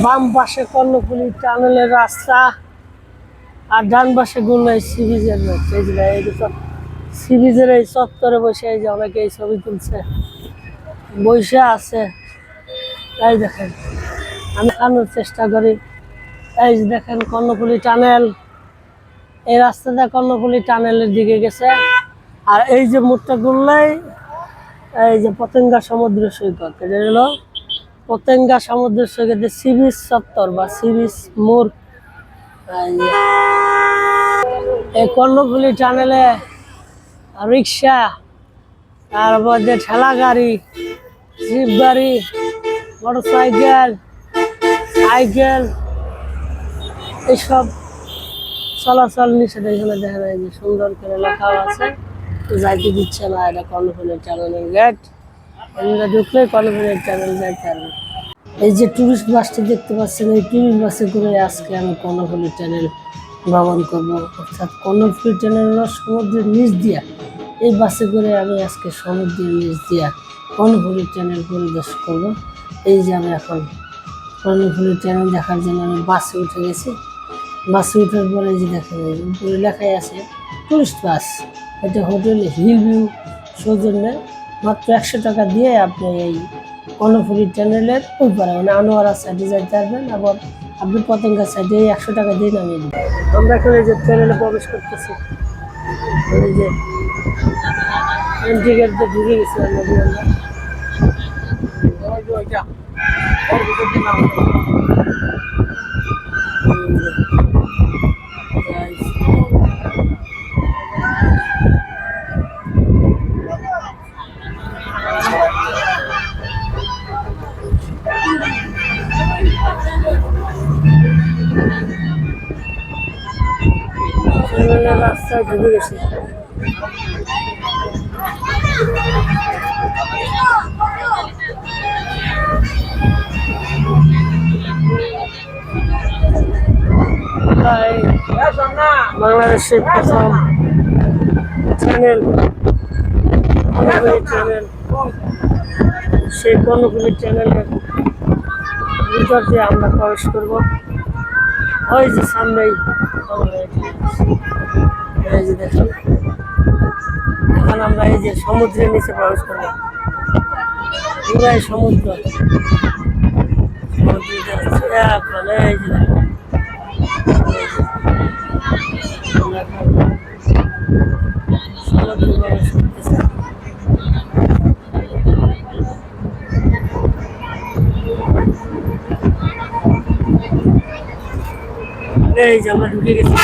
বাম পাশে কর্ণফুলি টানেলের রাস্তা আর ডান পাশে গুলনাই সি বিচের এই এই চত্বরে বসে এই যে অনেকে এই ছবি তুলছে। বসে আছে। এই দেখেন, আমি আনার চেষ্টা করি। এই যে দেখেন কর্ণফুলি টানেল। এই রাস্তাটা কর্ণফুলি টানেলের দিকে গেছে। আর এই যে মোড়টা ঘুরলেই এই যে পতেঙ্গা সমুদ্র সৈকত, এটা হলো পতেঙ্গা সমুদ্র সৈকতের সি বিচ চত্বর বা সি বিচ মোড়, এই কর্ণফুলি টানেলে রিক্সা, তারপর যে ঠেলা গাড়ি, জিপ গাড়ি মোটর সাইকেল সাইকেল এইসব চলাচল নিষেধ এখানে দেখা যায় যে সুন্দর করে লেখাও আছে। যাইতে দিচ্ছে না এটা কর্ণফুলের চ্যানেলের গেট এমনি ঢুকলে কর্ণফুলের চ্যানেল এই যে টুরিস্ট বাসটি দেখতে পাচ্ছেন, এই টুরিস্ট বাসে করে আজকে আমি কর্ণফুলি চ্যানেল ভ্রমণ করব। অর্থাৎ কর্ণফুলি চ্যানেল সমুদ্রের নিচ দিয়া। এই বাসে করে আমি আজকে সমুদ্রের নিচ দিয়া কর্ণফুলি চ্যানেল পরিদর্শন করব। এই যে আমি এখন কর্ণফুলি চ্যানেল দেখার জন্য আমি বাসে উঠে গেছি। বাসে উঠার পরে যে দেখা যায় উপরে লেখাই আছে টুরিস্ট বাস এটা হোটেল হিল ভিউ সৌজন্যে মাত্র একশো টাকা দিয়ে আপনি এই কর্ণফুলি চ্যানেলের ওই পারে মানে আনোয়ারা সাইডে যাইতে পারবেন আবার আপনি পতঙ্গা সাইডে এই একশো টাকা দিয়ে নামিয়ে দেবেন। আমরা এখন এই যে চ্যানেলে প্রবেশ করতেছি। এই যে এন্ট্রি গেট দিয়ে ঢুকে গেছি আমরা রাস্তায় গেছে তাই বাংলাদেশের প্রথম চ্যানেল চ্যানেল। সেই কর্ণফুলি চ্যানেলের ভিতর দিয়ে আমরা প্রবেশ করব। ওই যে সামনেই। এই যে এখন আমরা এই যে সমুদ্রের নিচে প্রবেশ করব। পুরাই সমুদ্র। সমুদ্রে এই যে আমরা ঢুকে গেছি।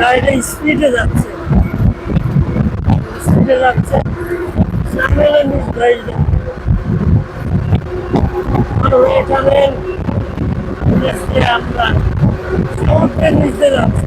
গাড়িটা স্পিডে যাচ্ছে। স্পিডে যাচ্ছে। সামনে নিচ গাড়িটা আমরা। সমুদ্রের নিচে যাচ্ছি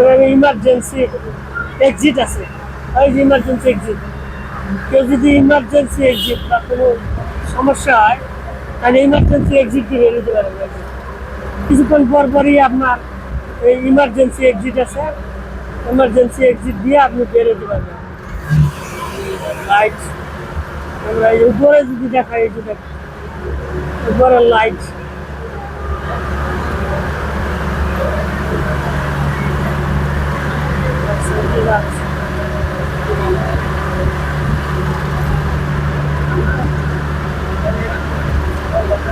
এখানে ইমার্জেন্সি এক্সিট আছে। ওই যে ইমার্জেন্সি এক্সিট কেউ যদি ইমার্জেন্সি এক্সিট বা কোনো সমস্যা হয়, তাহলে ইমার্জেন্সি এক্সিট দিয়ে বেরোতে পারবে কিছুক্ষণ পর পরই আপনার এই ইমার্জেন্সি এক্সিট আছে। ইমার্জেন্সি এক্সিট দিয়ে আপনি বেরোতে পারবেন। লাইট আমরা উপরে যদি দেখাই, এই যে দেখ উপরের লাইট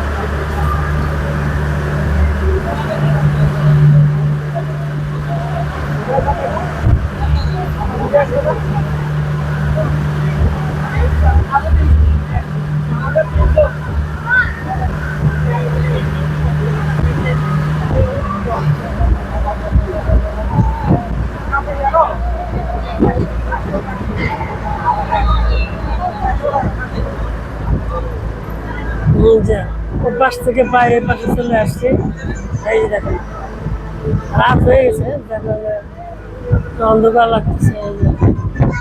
যে ওর পাশ থেকে বাইরের পাশে চলে আসছে। এই দেখেন, রাত হয়ে গেছে অন্ধকার লাগতেছে, এই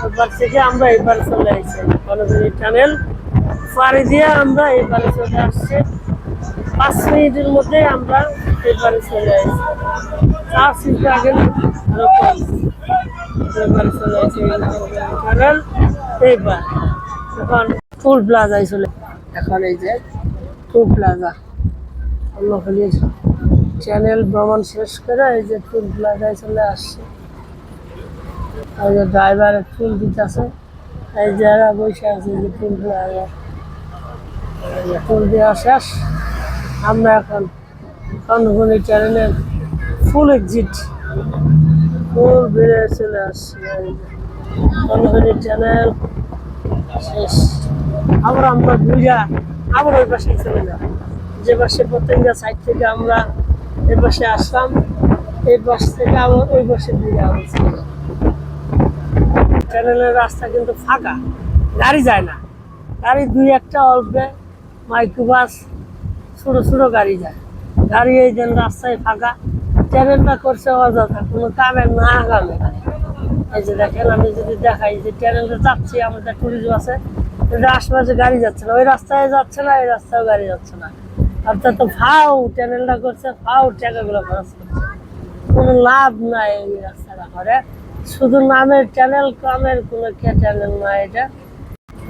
ওর থেকে আমরা এবার চলে আসছি কনভেরি টানেল পাড়ি দিয়ে আমরা এবারে চলে আসছি। পাঁচ মিনিটের মধ্যে আমরা এবারে চলে আসছি। চার সিট আগে আরও এখন ফুল প্লাজায় চলে এখন এই যে টু প্লাজা। অন্যখালির চ্যানেল ভ্রমণ শেষ করে এই যে টুল প্লাজায় চলে আসছে। এই যে ড্রাইভারের টুল দিতেছে, এই যারা বসে আছে যে টুল প্লাজা। টুল দেওয়া শেষ। আমরা এখন কর্ণফুলি চ্যানেলের ফুল এক্সিট ফুল বেড়ে চলে আসছি। চ্যানেল আবার আমরা বুঝা আবার ওই পাশে চলে যাব যে পাশে পতেঙ্গা সাইড থেকে আমরা এই পাশে আসলাম এই পাশ থেকে আবার ওই পাশে ঘুরে আবার। চ্যানেলের রাস্তা কিন্তু ফাঁকা, গাড়ি যায় না। গাড়ি দুই একটা অল্পে মাইক্রোবাস, ছোটো ছোটো গাড়ি যায়। গাড়ি এই যেন রাস্তায় ফাঁকা চ্যানেলটা করছে অযথা, কোনো কামের না কামে এই যে দেখেন, আমি যদি দেখাই যে চ্যানেলটা যাচ্ছি, আমাদের টুরিজম আছে আশেপাশে গাড়ি যাচ্ছে না। ওই রাস্তায় যাচ্ছে না, এই রাস্তায় গাড়ি যাচ্ছে না। অর্থাৎ তো ফাও চ্যানেলটা করছে, ফাও টাকাগুলো খরচ করছে। কোনো লাভ নাই এই রাস্তাটা করে শুধু নামের চ্যানেল কামের কোনো কে চ্যানেল না এটা।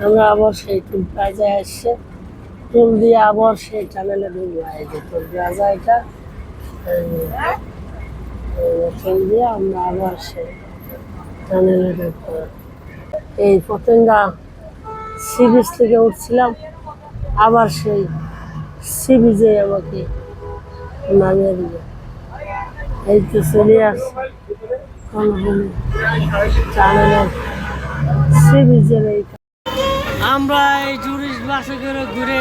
আমরা আবার সেই টুল প্লাজায় এসছে টুল দিয়ে আবার সেই চ্যানেলে ঢুকবো এই যে টুল প্লাজা এটা। টুল দিয়ে আমরা আবার সেই চ্যানেলে এই পতেঙ্গা সি বিচ থেকে উঠছিলাম আবার সেই সি বিচে আমাকে নামিয়ে দিল এই তো চলে আসছে চ্যানেলের সি বিচের এই আমরা এই টুরিস্ট বাসে করে ঘুরে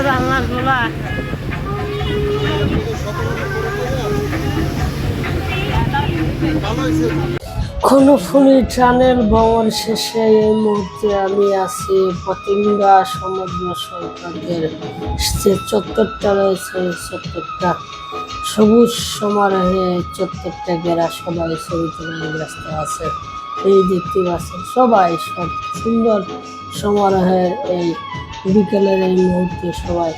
রান্না খোলা খনফুনি চ্যানেল শেষে এই মুহূর্তে আমি আছি পতিঙ্গা সমুদ্র সৈকতের চত্বরটা রয়েছে চত্বরটা সবুজ সমারোহে চত্বরটা গেরা সবাই ছবি তুলে ব্যস্ত আছে। এই দেখতে পাচ্ছেন সবাই সব সুন্দর সমারোহের এই বিকেলের এই মুহূর্তে সবাই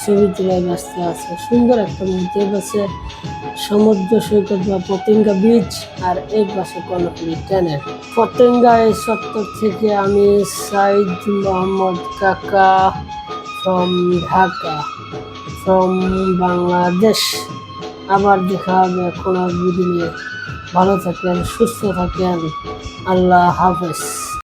ছবি তোলায় ব্যস্ত আছে। সুন্দর একটা মুহূর্ত পাশে সমুদ্র সৈকত বা পতেঙ্গা বিচ আর এই পাশে কর্ণফুলি ট্যানেল পতেঙ্গা এই চত্বর থেকে আমি সাইদ মোহাম্মদ কাকা ফ্রম ঢাকা ফ্রম বাংলাদেশ আবার দেখা হবে কোনো বিদিনে ভালো থাকেন সুস্থ থাকেন। আল্লাহ হাফেজ।